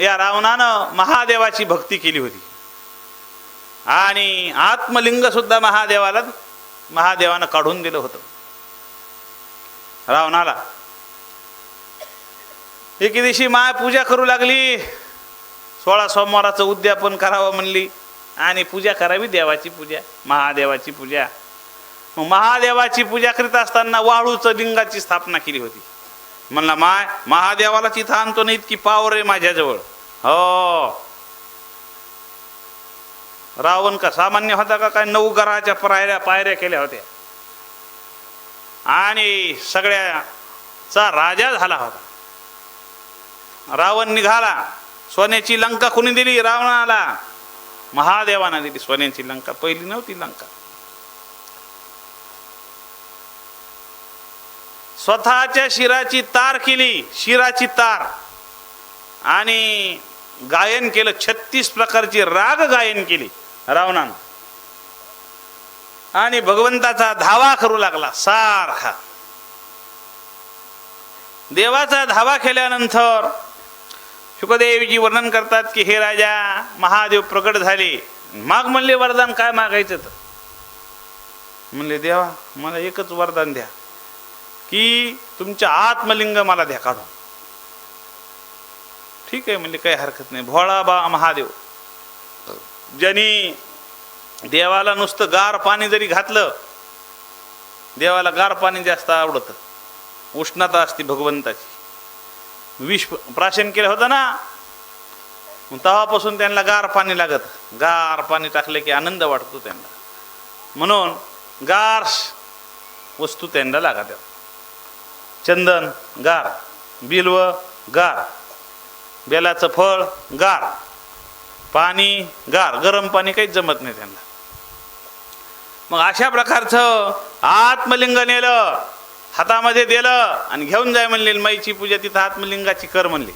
या रावणानं महादेवाची भक्ती केली होती. आणि आत्मलिंग सुद्धा महादेवाला महादेवानं काढून दिलं होतं. रावणाला. एके दिवशी माय पूजा करू लागली. सोळा सोमवाराचं उद्यापन करावं म्हणली. आणि पूजा करावी देवाची पूजा महादेवाची पूजा. मग महादेवाची पूजा करीत असताना वाळूचं लिंगाची स्थापना केली होती. म्हणला माय महादेवाला तिथं आणतो ना इतकी पावर आहे माझ्याजवळ. हो. रावण का सामान्य होता का काय नऊ गराच्या पायऱ्या पायऱ्या केल्या होत्या. आणि सगळ्याचा राजा झाला होता. रावण निघाला सोन्याची लंका कुणी दिली? रावणाला. महादेवानं दिली. सोन्याची लंका पहिली नव्हती लंका. स्वतःच्या शिराची तार केली शिराची तार. आणि गायन केलं छत्तीस प्रकारची राग गायन केली रावणानं. आणि भगवंताचा धावा करू लागला सारखा. देवाचा धावा केल्यानंतर शुकदेवजी वर्णन करतात की हे राजा महादेव प्रकट झाले. माग म्हणले वरदान काय मागायचं तर? म्हणले देवा मला एकच वरदान द्या. की तुमच्या आत्मलिंग मला द्या काढून. ठीक आहे म्हणजे काही हरकत नाही. भोळा बा महादेव. ज्यांनी देवाला नुसतं गार पाणी जरी घातलं देवाला गार पाणी जास्त आवडतं. उष्णता असते भगवंताची. विष प्राशन केलं होतं ना मग तेव्हापासून त्यांना गार पाणी लागत. गार पाणी टाकलं की आनंद वाटतो त्यांना. म्हणून गार वस्तू त्यांना लागत चंदन गार बिल्व गार बेलाचं फळ गार पाणी गार गरम पाणी काहीच जमत नाही त्यांना. मग अशा प्रकारचं आत्मलिंग नेलं हातामध्ये दिलं आणि घेऊन जाय म्हणले माईची पूजा तिथं आत्मलिंगाची कर म्हणली.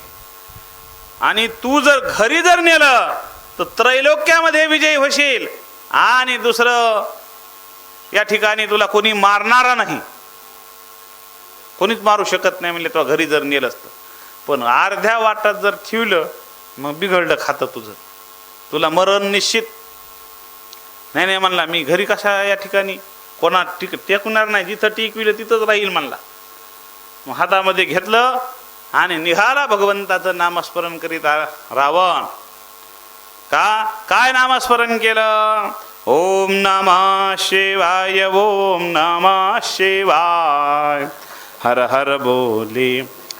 आणि तू जर घरी जर नेलं तर त्रैलोक्यामध्ये विजयी होशील. आणि दुसरं या ठिकाणी तुला कोणी मारणारा नाही. कोणीच मारू शकत नाही म्हणले तो घरी जर नेलं असतं. पण अर्ध्या वाटात जर ठेवलं मग बिघडलं खातं तुझं. तुला मरण निश्चित. नाही नाही म्हणला मी घरी कशा या ठिकाणी? कोणा टिक टेकणार नाही. जिथं टिकविलं तिथंच राहील म्हणला. मग हातामध्ये घेतलं आणि निघाला भगवंताचं नामस्मरण करीत रावण. का? काय नामस्मरण केलं? ओम नमः शिवाय ओम नमः शिवाय. हर हर बोले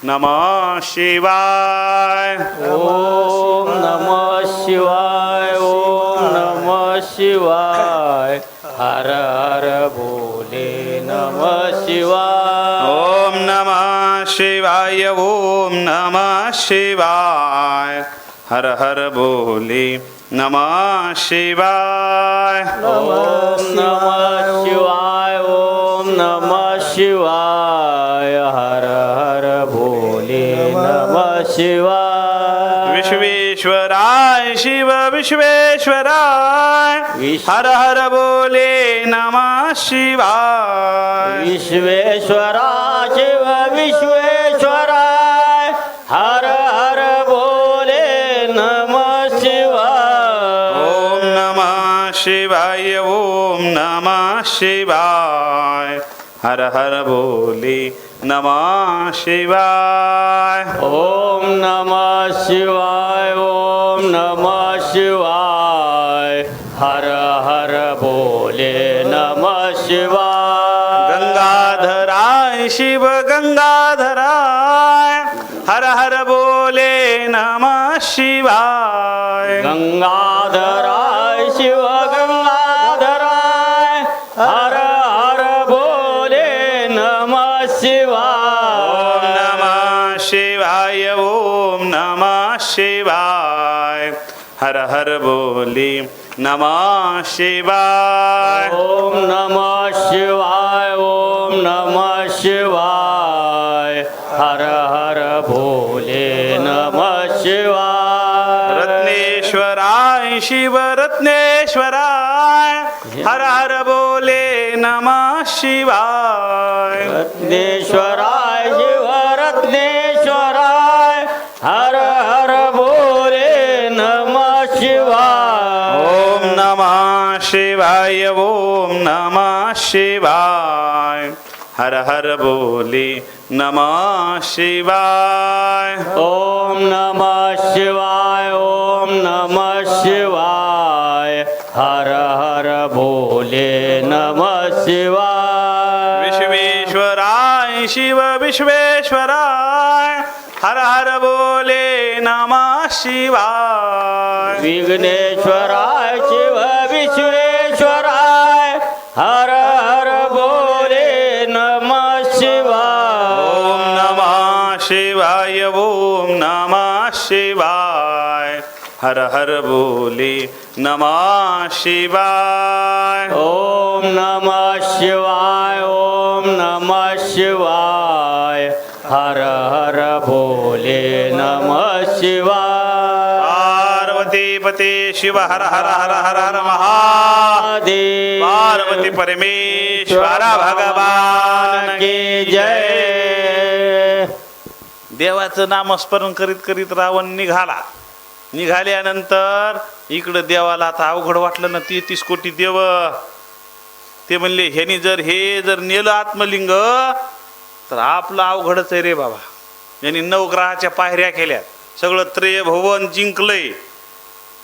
नमः शिवाय। ओम नमः शिवाय ओम नमः शिवाय। हर हर भोले नमः शिवाय। ओम नमः शिवाय ओम नमः शिवाय। हर हर बोले नमः शिवाय। ओम नमः शिवाय ओम नमः शिवाय हर हर भोले नमः शिवाय। विश्वेश्वराय शिव विश्वेश्वराय। विश्व- हर हर बोले नमः शिवाय। विश्वेश्वरा शिव विश्वेश्वराय। हर हर भोले नमः शिवाय। ओम नमः शिवाय ओम नमः शिवाय। हर हर बोले नमः शिवाय। ओम नमः शिवाय ओम नमः शिवाय। हर हर भोले नमः शिवाय। गंगाधराय शिव गंगाधराय। हर हर बोले नमः शिवाय। गंगाधराय शिव बोले नमः शिवाय। ओम नमः शिवाय ओम नमः शिवाय। हर हर भोले नमः शिवाय। रत्नेश्वराय शिव रत्नेश्वराय। हर हर बोले नमः शिवाय। रत्नेश्वराय शिवाय ओम नमः शिवाय। हर हर बोले नमः शिवाय। ॐ नमः शिवाय ॐ नमः शिवाय। हर हर भोले नमः शिवाय। विश्वेश्वराय शिव विश्वेश्वराय। हर हर बोले नमः शिवाय। विघ्नेश्वराय शिव बोले नमः शिवाय। ॐ नमः शिवाय ॐ नमः शिवाय। हर हर भोले नमः शिवाय। पार्वती पते शिव हर हर हर हर हर महा। महादेव। पार्वती परमेश्वर भगवान की जय। देवाचं नामस्मरण करीत करीत रावण निघाला. निघाल्यानंतर इकडं देवाला आता अवघड वाटलं ना तेहतीस कोटी देव. ते म्हणले ह्यानी जर हे जर नेलं आत्मलिंग तर आपलं अवघडच आहे रे बाबा. यांनी नवग्रहाच्या पायऱ्या केल्या सगळं त्रेय भवन जिंकलंय.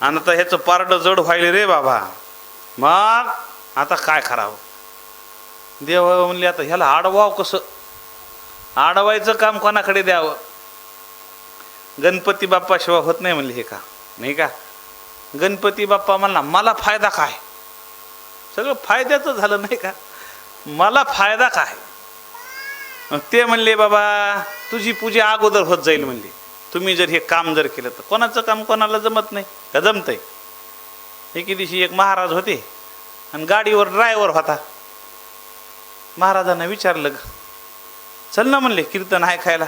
आणि आता ह्याचं पारडं जड व्हायले रे बाबा. मग आता काय करावं? देव म्हणले आता ह्याला आडवाव कसं? आडवायचं काम कोणाकडे द्यावं? गणपती बाप्पा शिवाय होत नाही म्हणले हे का? नाही का? गणपती बाप्पा म्हणला मला फायदा काय? सगळं फायद्याचं झालं नाही का? मला फायदा काय? ते म्हणले बाबा तुझी पूजा अगोदर होत जाईल म्हणले. तुम्ही जर हे काम जर केलं तर कोणाचं काम कोणाला जमत नाही का जमतंय? एके दिवशी एक महाराज होते आणि गाडीवर ड्रायव्हर होता. महाराजांना विचारलं ग चल ना म्हणले कीर्तन आहे खायला.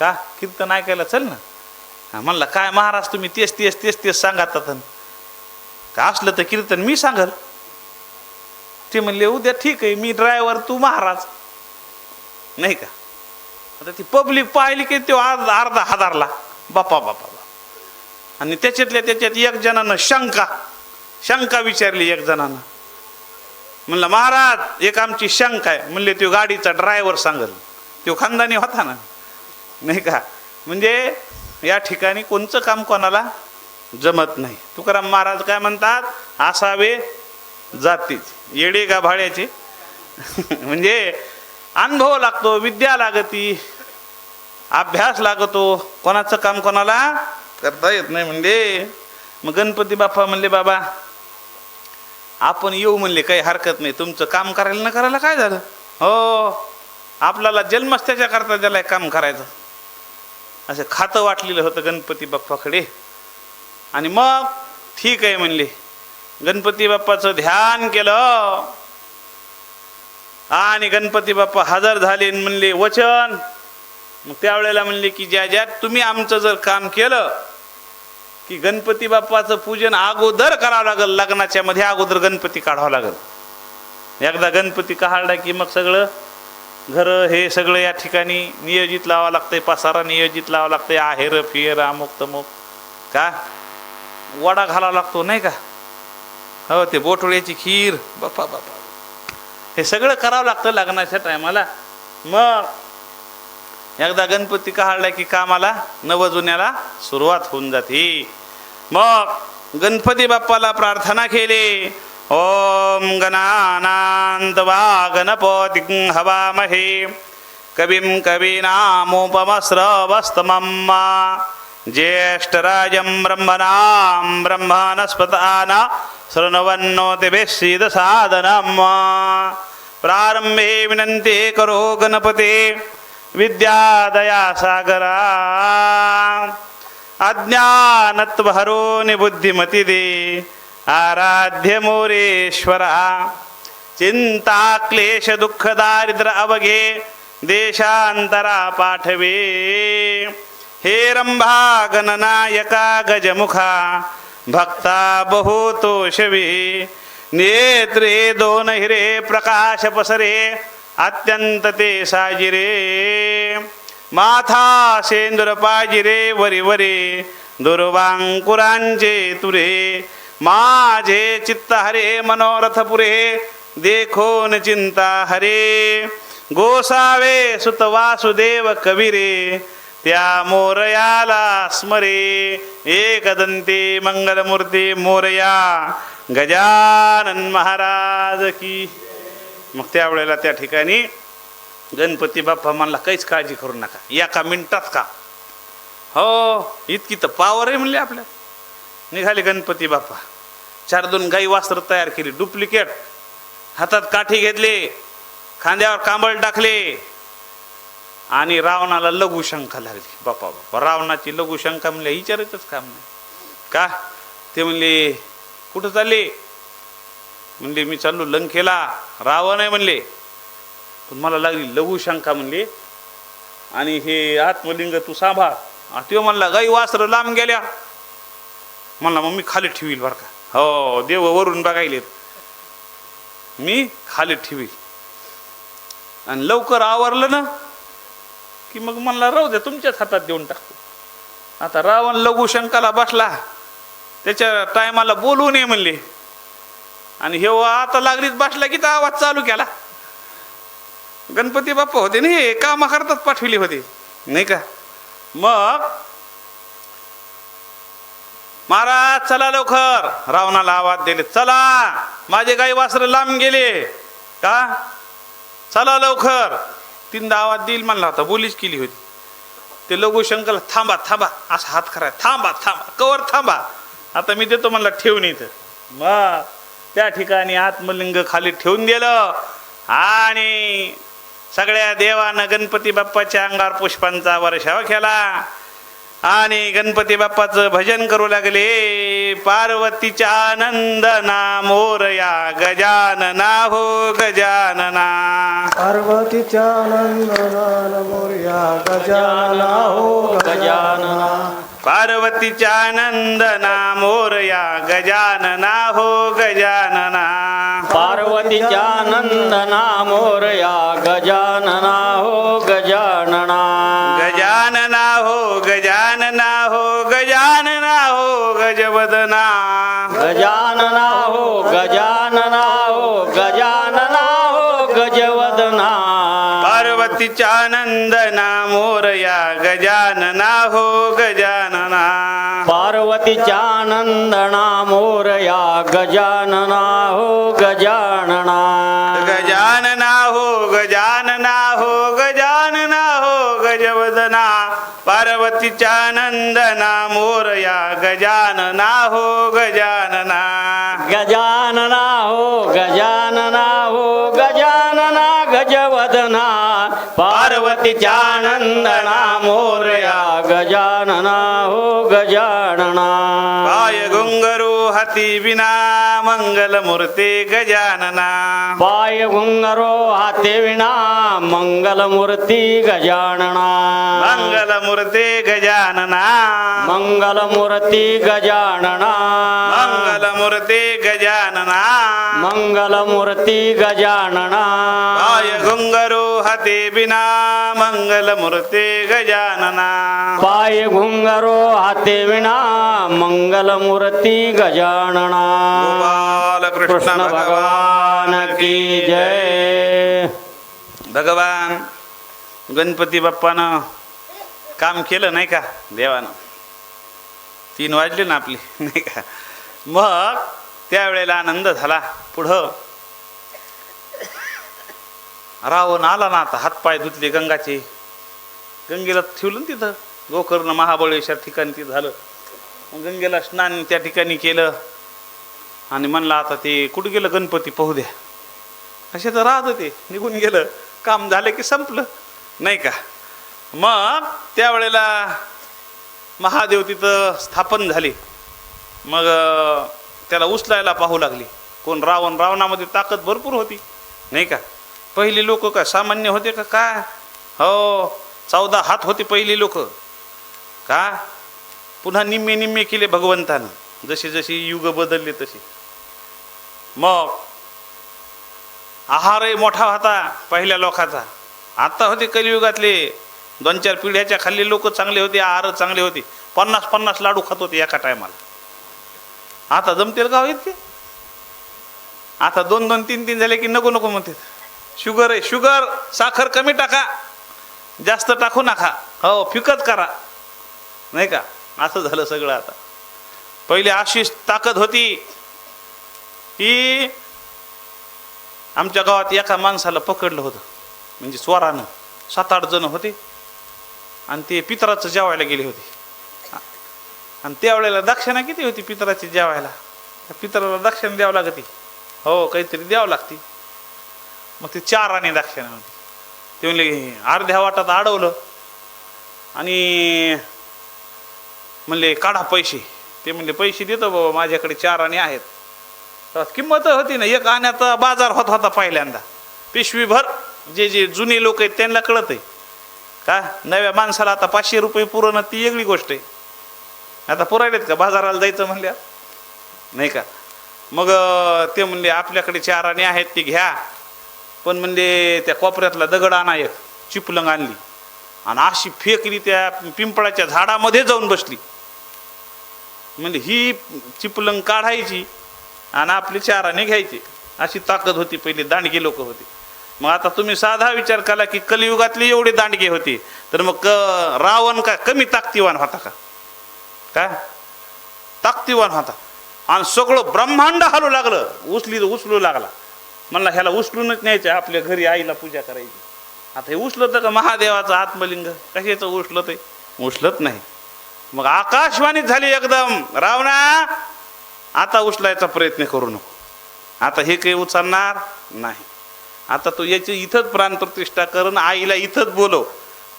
का? कीर्तन ऐकायला चल ना. म्हणला काय महाराज तुम्ही तेच तेच तेच तेच सांगातात. का असलं तर कीर्तन मी सांगल. ते म्हणले उद्या ठीक आहे मी ड्रायव्हर तू महाराज. नाही का? आता ती पब्लिक पाहिली की तो अर्धा अर्धा हजारला. बापा बापा बापा. आणि त्याच्यातल्या त्याच्यात एक जणानं शंका शंका विचारली एक जणानं. म्हणलं महाराज एक आमची शंका आहे. म्हणले तो गाडीचा ड्रायव्हर सांगल. तो खानदानी होता ना. नाही का? म्हणजे या ठिकाणी कोणचं काम कोणाला जमत नाही. तुकाराम महाराज काय म्हणतात? असावे जातीच. येडे का भाड्याचे म्हणजे अनुभव लागतो विद्या लागती अभ्यास लागतो. कोणाचं काम कोणाला करता येत नाही म्हणजे. मग गणपती बाप्पा म्हणले बाबा आपण येऊ म्हणले काही हरकत नाही. तुमचं काम करायला न करायला काय झालं? हो आपल्याला जन्मच त्याच्याकरता त्याला काम करायचं. असं खातं वाटलेलं होतं गणपती बाप्पाकडे. आणि मग ठीक आहे म्हणले गणपती बाप्पाचं ध्यान केलं. आणि गणपती बाप्पा हजर झाले म्हणले वचन. मग त्यावेळेला म्हणले की ज्या ज्यात तुम्ही आमचं जर काम केलं की गणपती बाप्पाचं पूजन अगोदर करावं लागेल लग्नाच्या मध्ये अगोदर गणपती काढावं लागेल. एकदा गणपती काढला की मग सगळं घरं हे सगळं या ठिकाणी नियोजित लावावं लागतंय पसारा नियोजित लावावं लागतंय आहेर फिर अमुक तमुक. का? वडा घालावा लागतो नाही का? हो ते बोटोळ्याची खीर. बापा बापा. हे सगळं करावं लागतं लग्नाच्या टायमाला. मग एकदा गणपती काढला की कामाला नवजुन्याला सुरुवात होऊन जाते. मग गणपती बाप्पाला प्रार्थना केली. ओम गणानांत वा गणपती हवामहे कविं कवीनामुपमस्रवस्तमम्मा ज्येष्ठराजं ब्रह्मणां ब्रह्मणस्पतान शृण्वन्नोतिभिः प्रारंभे विनंती करो गणपते विद्यादया सागरा अज्ञानत्वहरो निबुद्धिमती दे आराध्य मोरेश्वरा चिंता क्लेश दुःख दारिद्र अवघे देशांतरा पाठवे. हे रंभा गणनायका गजमुखा भक्ता बहुतोषवी नेत्रे दोन हिरे प्रकाश पसरे अत्यंत ते साजिरे. माथा सेंदुर पाजिरे वरी वरी दुर्वांकुरांचे तुरे. माझे चित्त हरे मनोरथ पुरे देखो न चिंता हरे. गोसावे सुत वासुदेव कविरे त्या मोरयाला स्मरे. एकदंते मंगलमूर्ती मोरया गजानन महाराज की. मग त्यावेळेला त्या ठिकाणी गणपती बाप्पा म्हणला काहीच काळजी करू नका एका मिनटात का? हो इतकी तर पावर आहे म्हणले आपल्या. निघाले गणपती बाप्पा. चार दोन गाई वास्त्र तयार केली डुप्लिकेट. हातात काठी घेतले खांद्यावर कांबळ टाकले आणि रावणाला लघुशंका लागली. बाप्पा बाप्पा रावणाची लघुशंका म्हणले विचारायचंच काम नाही. का? ते म्हणले कुठं चालले? म्हणले मी चाललो लंकेला. रावण आहे म्हणले. पण मला लागली लघुशंका म्हणले. आणि हे आत्मलिंग तू सांभाळ. तो त्यो म्हणला गाई वासर लांब गेल्या. म्हणला मग मी खाली ठेवील बरं का? हो देव वरून बघायलेत. मी खाली ठेवी आणि लवकर आवरलं ना की मग म्हणला राहू द्या तुमच्याच हातात देऊन टाकतो आता रावण लघुशंकाला बसला. त्याच्या टायमाला बोलू नये म्हणले. आणि हे आता लागलीच बसला की तर आवाज चालू केला. गणपती बाप्पा होते ना हे कामा करतात पाठविले होते. नाही का? मग महाराज चला लवकर. रावणाला आवाज दिले. चला. माझे काही वासर लांब गेले. का? चला लवकर. तीनदा आवाज देईल म्हणला होता. बोलीच केली होती. ते लघु थांबा थांबा. असा हात कराय थांबा थांबा. कवर थांबा. आता मी देतो म्हणला ठेवून इथं. मग त्या ठिकाणी आत्मलिंग खाली ठेवून दिलं. आणि सगळ्या देवानं गणपती बाप्पाच्या अंगावर पुष्पांचा वर्षाव केला. आणि गणपती बाप्पाचं भजन करू लागले. पार्वतीच्या आनंदना मोरया गजानना हो गजानना. पार्वतीच्या नंदनान मोर्या गजानना हो गजानना. पार्वतीच्या आनंदना मोरया गजानना हो गजानना. पार्वतीच्या नंदना मोरया गजानना हो गजानना. पार्वतीच्या आनंदना मोरया गजानना हो गजानना। पार्वतीच्या नंदना मोरया गजानना हो गजानना गजानना हो गजानना हो गजानना हो गजवदना। पार्वतीच्या आनंदना मोरया गजानना हो गजानना। गजानना हो गजानना। पार्वतीच्या नंदना मोरया गजानना हो गजानना। पाय गुंगरू हाती विना। मूर्ती गजानना पाय घुंगरो हाते विना मंगलमूर्ती गजानना मंगल मूर्ती गजानना मंगलमूर्ती गजानना मंगल मूर्ती गजानना मंगलमूर्ती गजानना पाय गुंगरू हाती विना मंगल मूर्ती गजानना पाय घुंगरो हाते विना मंगलमूर्ती गजानना कृष्ण कृष्ण भगवान की जय। भगवान गणपती बाप्पानं काम केलं नाही का देवानं? तीन वाजले ना आपले नाही का? मग त्यावेळेला आनंद झाला. पुढं रावण आला ना आता हातपाय धुतले गंगाचे. गंगेला ठेवलं ना तिथं. गोकर्ण महाबळेश्वर ठिकाणी ते झालं. गंगेला स्नान त्या ठिकाणी केलं. आणि म्हणलं आता ते कुठं गेलं गणपती? पाहू द्या. असे तर राहत होते निघून गेलं. काम झालं की संपलं. नाही का? मग त्यावेळेला महादेव तिथं स्थापन झाले. मग त्याला उचलायला पाहू लागली. कोण रावण रावणामध्ये ताकद भरपूर होती. नाही का? पहिली लोक का सामान्य होते का? काय हो चौदा हात होते पहिली लोक. का? पुन्हा निम्मे निम्मे केले भगवंतानं. जशी जशी युग बदलले तशी मग आहारही मोठा होता पहिल्या लोकाचा. आत्ता होते कलियुगातले दोन चार पिढ्याच्या खाली लोक चांगले होते आहार चांगले होते. पन्नास पन्नास लाडू खात होते एका टायमाला. आता जमतील का हो इतके? आता दोन दोन तीन तीन झाले की नको नको म्हणते शुगर आहे शुगर साखर कमी टाका जास्त टाकू नका. हो फिकत करा. नाही का? असं झालं सगळं आता. पहिले अशी ताकद होती की आमच्या गावात एका माणसाला पकडलं होतं. म्हणजे स्वरानं. सात आठ जण होते. आणि ते पितराचं जेवायला गेले होते. आणि त्यावेळेला दक्षिणा किती होती पितराची जेवायला? पितराला दक्षिणा द्यावं लागते. हो काहीतरी द्यावं लागते. मग ते चार आणि दक्षिणा होती. ते म्हणले अर्ध्या वाटात अडवलं. आणि म्हणले काढा पैसे. ते म्हणले पैसे देतो बाबा माझ्याकडे चार आणि आहेत. किंमत होती ना. एक आण्याचा बाजार होत होता पहिल्यांदा. पिशवीभर जे जे जुने लोक आहेत त्यांना कळत आहे. का? नव्या माणसाला आता पाचशे रुपये पुरवणं ती वेगळी गोष्ट आहे. आता पुरायलेत का? बाजाराला जायचं म्हणल्या नाही का? मग ते म्हणले आपल्याकडे चार आणि आहेत ते घ्या. पण म्हणले त्या कोपऱ्यातला दगड आणा एक चिपलंग आणली. आणि अशी फेकली त्या पिंपळाच्या झाडामध्ये जाऊन बसली. म्हणजे ही चिपलंग काढायची आणि आपली चाराने घ्यायची. अशी ताकद होती पहिली दांडगी लोक होती. मग आता तुम्ही साधा विचार केला की कलियुगातली एवढी दांडगे होती तर मग क- रावण का कमी ताकदीवान होता का? काय? ताकदीवान होता. आणि सगळं ब्रह्मांड हलू लागलं. उचली उचलू लागला. म्हणला ह्याला उचलूनच न्यायचं आपल्या घरी आईला पूजा करायची. आता हे उचलतं का महादेवाचं आत्मलिंग? कशाचं उचलत आहे उचलत नाही. मग आकाशवाणीच झाली एकदम. रावणा आता उचलायचा प्रयत्न करू नको. आता हे काही उचलणार नाही. आता तू याची इथंच प्राणप्रतिष्ठा करून आईला इथंच बोलव.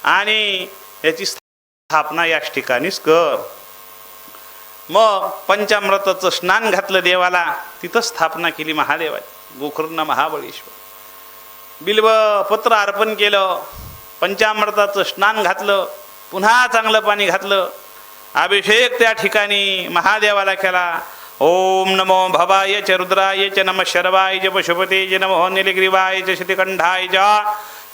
आणि याची स्थापना याच ठिकाणीच कर. मग पंचामृताचं स्नान घातलं देवाला. तिथं स्थापना केली महादेवाची. गोकर्ण महाबळेश्वर. बिल्व पत्र अर्पण केलं. पंचामृताचं स्नान घातलं. पुन्हा चांगलं पाणी घातलं. अभिषेक त्या ठिकाणी महादेवाला केला. ओम नमो भवाय च रुद्राय च नम शर्वाय च पशुपते च नमो निलग्रीवाय च श्रीकंठाय च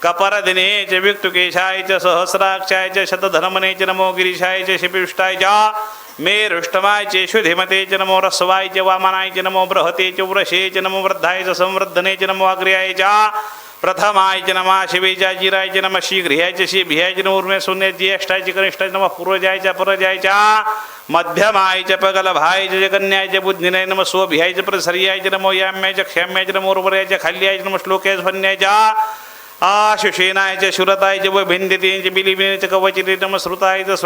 कपरदिने च विक्तुकेशाय च सहस्राक्षाय च शतधनमने च नमो गिरीशाय च शिपिष्टाय च मेरुष्टमाय च शुधिमते च नमो रस्वाय च वामनाय च नमो बृहते च वृषे च नमो वृद्धाय च संवर्धने च नमो अग्र्याय च प्रथमाय च नमः शिवे च जिराय च नम शीघ्रियाय च शिभियाय च उर्मे शून्य ज्येष्ठाय च कनिष्ठाय च नमः पूर्वजाय च परजाय च मध्यमाय च पगलभाय च जगन्याय च बुद्धिनाय नमः स्वभियाय च प्रसर्याय च नमो याम्याय च क्षम्याय च नमो उर्वराय च खाल्याय च नमः श्लोकाय च भन्याय च व च बिलिबिनेचे च भिंदिते च कवचिते नम श्रुताय च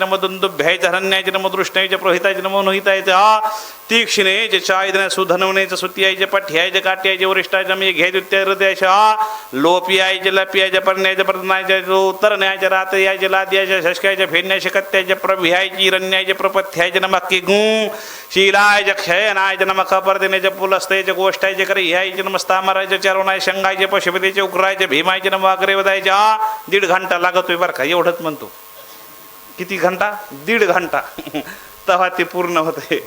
नम दुंदुभ्याय च च नम दृष्णाय च प्रहिताय नमो नहिताय च तीक्ष्णे च चायदने सुधनवने च सुत्याय च पठ्याय च काट्याय च वरिष्ठाय च मे घ्याय दुत्याय हृदयाय च लोपियाय च लपियाय च पर्ण्याय च प्रतनाय च उत्तरण्याय च कि च लाद्याय च शशकाय च फेन्याय च कत्याय च प्रभियाय च हिरण्याय च प्रपथ्याय च च भीमायचे च भीमाय च दीड घंटा लागतोय बरं का एवढंच म्हणतो. किती घंटा? दीड घंटा. तेव्हा ते पूर्ण होते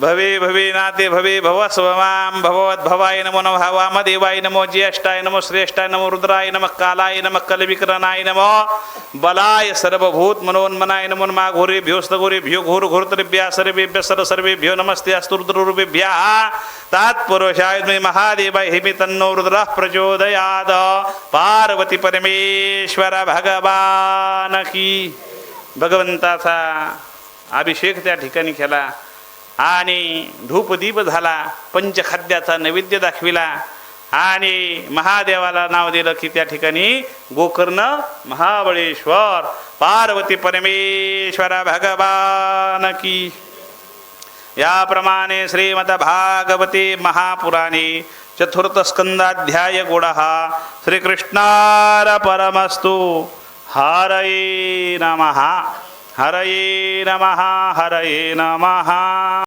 भवे भवे नाते भवे भव स्वमाम भवद्भवाय नमो नमः वामदेवाय नमो ज्येष्ठाय नमो श्रेष्ठाय नमो रुद्राय नमः कालाय नमः कलविकरणाय नमो बलाय सर्वभूत मनोन्मनाय नमो नमा घोरे भ्योस्त भ्यो घोर घोरतरेभ्या सर्वेभ्य सर सर्वेभ्यो नमस्ते अस्तुरुद्ररूपेभ्यः तात्पुरुषाय मे महादेवाय हे तन्नो रुद्रः प्रचोदयाद पार्वती परमेश्वर भगवान की। भगवंताचा अभिषेक त्या ठिकाणी केला। आणि धूपदीप झाला पंचखाद्याचा नैवेद्य दाखविला आणि महादेवाला नाव दिलं की त्या ठिकाणी गोकर्ण महाबळेश्वर पार्वती परमेश्वर भगवान की. याप्रमाणे श्रीमद भागवते महापुराणे चतुर्थस्कंदाध्याय गुण श्रीकृष्णार परमस्तु। हरये नमः। हरये नमः। हरये नमः।